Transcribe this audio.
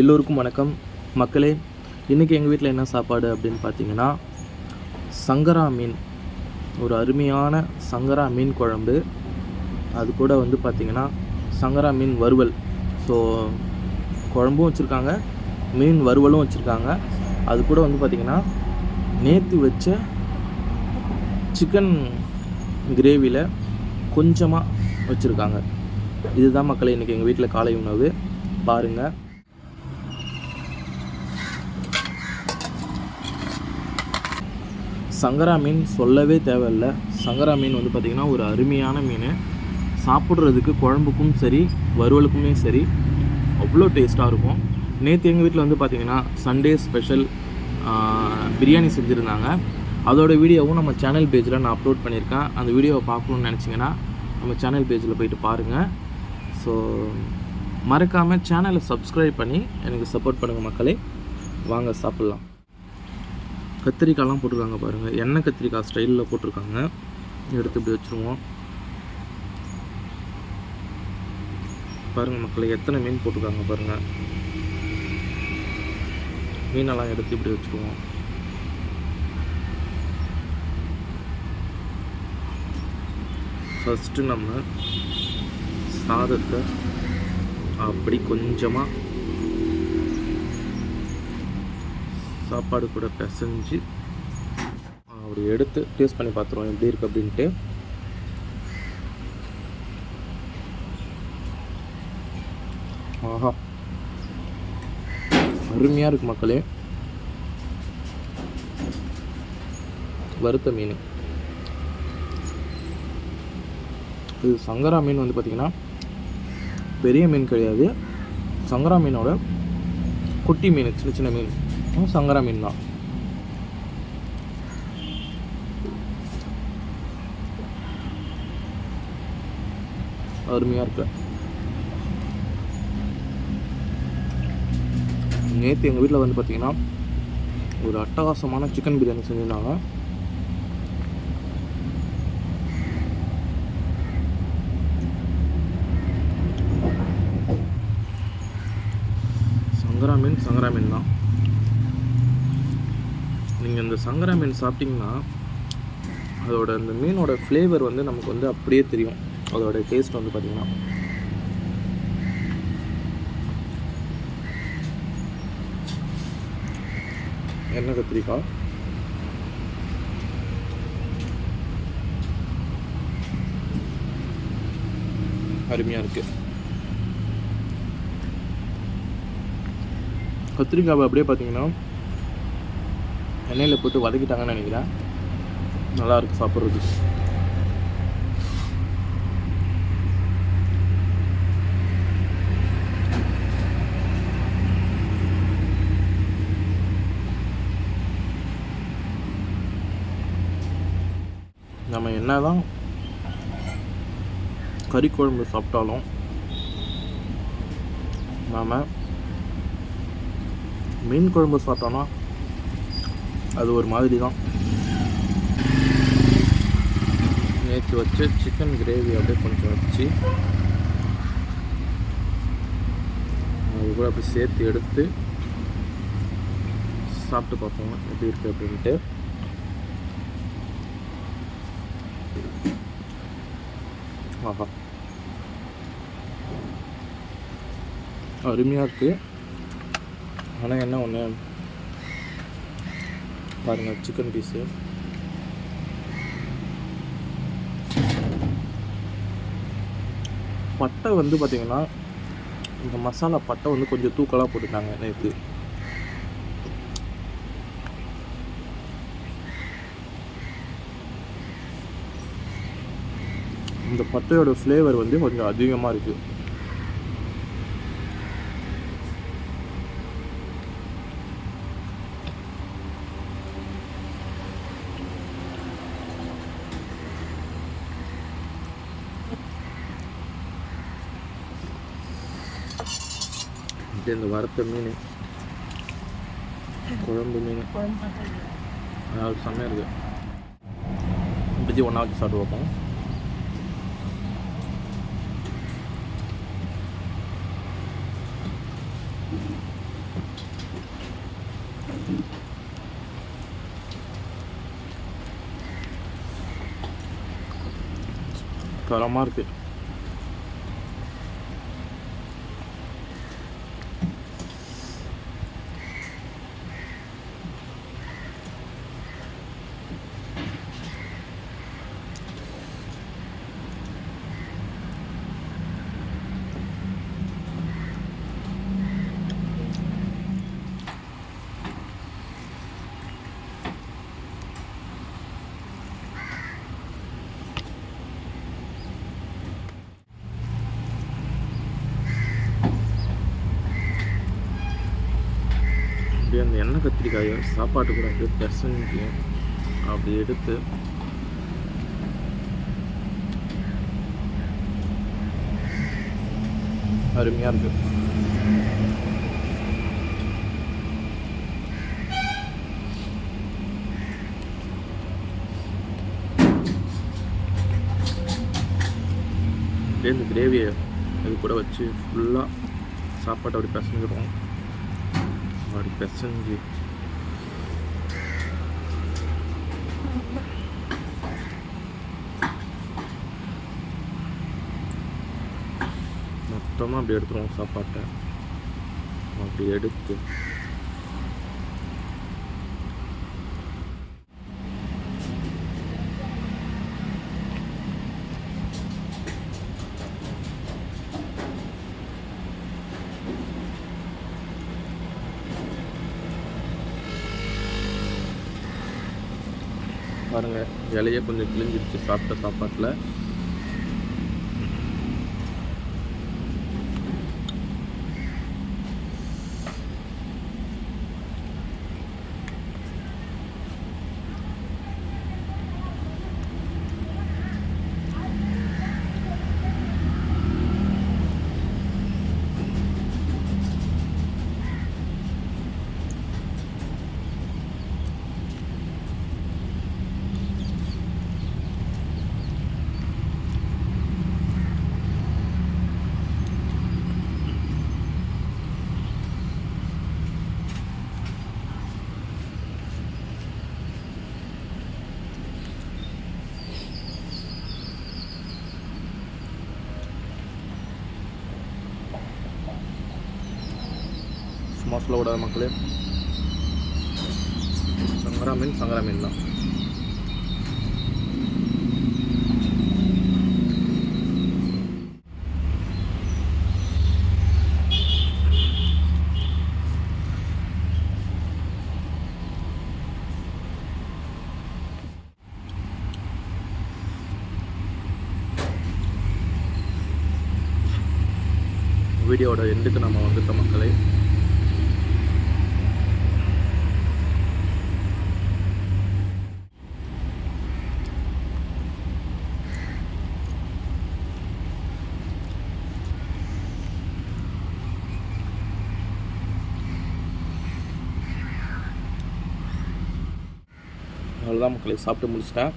எல்லோருக்கும் வணக்கம். மக்களே இன்றைக்கி எங்கள் வீட்டில் என்ன சாப்பாடு அப்படின்னு பார்த்தீங்கன்னா சங்கரா மீன். ஒரு அருமையான சங்கரா மீன் குழம்பு. அது கூட வந்து பார்த்திங்கன்னா சங்கரா மீன் வறுவல். ஸோ குழம்பும் வச்சுருக்காங்க மீன் வறுவலும் வச்சுருக்காங்க. அது கூட வந்து பார்த்திங்கன்னா நேற்று வச்ச சிக்கன் கிரேவியில் கொஞ்சமாக வச்சுருக்காங்க. இதுதான் மக்களை இன்றைக்கி எங்கள் வீட்டில் காலை உணவு. பாருங்கள் சங்கரா மீன் சொல்லவே தேவையில்ல. சங்கரா மீன் வந்து பார்த்திங்கன்னா ஒரு அருமையான மீன். சாப்பிட்றதுக்கு குழம்புக்கும் சரி வறுவலுக்குமே சரி அவ்வளோ டேஸ்ட்டாக இருக்கும். நேற்று எங்கள் வீட்டில் வந்து பார்த்திங்கன்னா சண்டே ஸ்பெஷல் பிரியாணி செஞ்சுருந்தாங்க. அதோட வீடியோவும் நம்ம சேனல் பேஜில் நான் அப்லோட் பண்ணியிருக்கேன். அந்த வீடியோவை பார்க்கணுன்னு நினச்சிங்கன்னா நம்ம சேனல் பேஜில் போயிட்டு பாருங்கள் ஸோ மறக்காமல் சேனலை சப்ஸ்கிரைப் பண்ணி எனக்கு சப்போர்ட் பண்ணுங்கள் மக்களே. வாங்க சாப்பிட்லாம். கத்திரிக்காய்லாம் போட்டிருக்காங்க பாருங்கள் எண்ணெய் கத்திரிக்காய் ஸ்டைலில் போட்டிருக்காங்க. எடுத்து இப்படி வச்சுருவோம். பாருங்கள் மக்களை எத்தனை மீன் போட்டிருக்காங்க பாருங்கள் மீனெல்லாம் எடுத்து இப்படி வச்சுருவோம். ஃபஸ்ட்டு நம்ம சாதத்தை அப்படி கொஞ்சமாக சாப்பாடு கூட பிசைஞ்சு அப்படி எடுத்து டேஸ்ட் பண்ணி பார்த்துருவோம் எப்படி இருக்குது அப்படின்ட்டு. ஆஹா. அருமையாக இருக்கு மக்களே. வறுத்த மீன். இது சங்கரா மீன் வந்து பார்த்திங்கன்னா பெரிய மீன் கிடையாது. சங்கரா மீனோட குட்டி மீன் சின்ன சின்ன மீன். சங்கரா மீன் தான் அருமையாக இருக்கு. நேற்று எங்கள் வீட்டில் வந்து பார்த்தீங்கன்னா ஒரு அட்டகாசமான சிக்கன் பிரியாணி செஞ்சுருந்தாங்க. சங்கரா மீன் சங்கரா மீன் தான். நீங்கள் இந்த சங்கரா மீன் சாப்பிட்டிங்கன்னா அதோட அந்த மீனோட ஃப்ளேவர் வந்து நமக்கு வந்து அப்படியே தெரியும். அதோட டேஸ்ட் வந்து பார்த்திங்கன்னா என்ன கத்திரிக்காய் அருமையாக இருக்குது கத்திரிக்காவை அப்படியே பார்த்தீங்கன்னா எண்ணெயில் போட்டு வதக்கிட்டாங்கன்னு நினைக்கிறேன். நல்லா இருக்கு சாப்பிட்றது நம்ம என்னதான் கறி குழம்பு சாப்பிட்டாலும் நாம் மீன் குழம்பு சாப்பிட்டோன்னா அது ஒரு மாதிரி தான் நேற்று வச்ச சிக்கன் கிரேவி அப்படியே கொஞ்சம் வச்சு அது கூட அப்படி சேர்த்து எடுத்து சாப்பிட்டு பார்ப்போம் எப்படி இருக்குது அப்படின்ட்டு. ஆஹா. அருமையாக இருக்குது ஆனால் என்ன ஒன்று பாருங்கள் சிக்கன் பீஸு பட்டை வந்து பார்த்திங்கன்னா இந்த மசாலா பட்டை வந்து கொஞ்சம் தூக்கலாக போட்டுட்டாங்க நேற்று இந்த பட்டையோட ஃப்ளேவர் வந்து கொஞ்சம் அதிகமாக இருக்குது இந்த வறுத்த மீன். குழம்பு மீன். அது செம்மையாக இருக்குது இப்படி ஒன்றா வச்சு சாப்பிட்டு பார்ப்போம். தரமாக இருக்குது அப்படியே அந்த எண்ணெய் கத்திரிக்காயை சாப்பாட்டு கூட அப்படியே பிசைஞ்சு அப்படி எடுத்து அருமையாக இருக்குது அப்படியே இந்த கிரேவியை இது கூட வச்சு ஃபுல்லாக சாப்பாட்டை அப்படி பிசைஞ்சிடும் அப்படி பிசைஞ்சு மொத்தமாக அப்படி எடுத்துருவோம் சாப்பாட்டை அப்படி எடுத்து பாருங்க. இலையே கொஞ்சம் கிழிஞ்சிருச்சு சாப்பிட்ட சாப்பாட்டில். சும்மா சொல்லக்கூடாது மக்களே. சங்கரா மீன் சங்கரா மீன் தான். வீடியோட எண்டுக்கு நம்ம வந்துட்ட மக்களை. அவ்வளோதான் மக்களை சாப்பிட்டு முடிச்சிட்டேன்.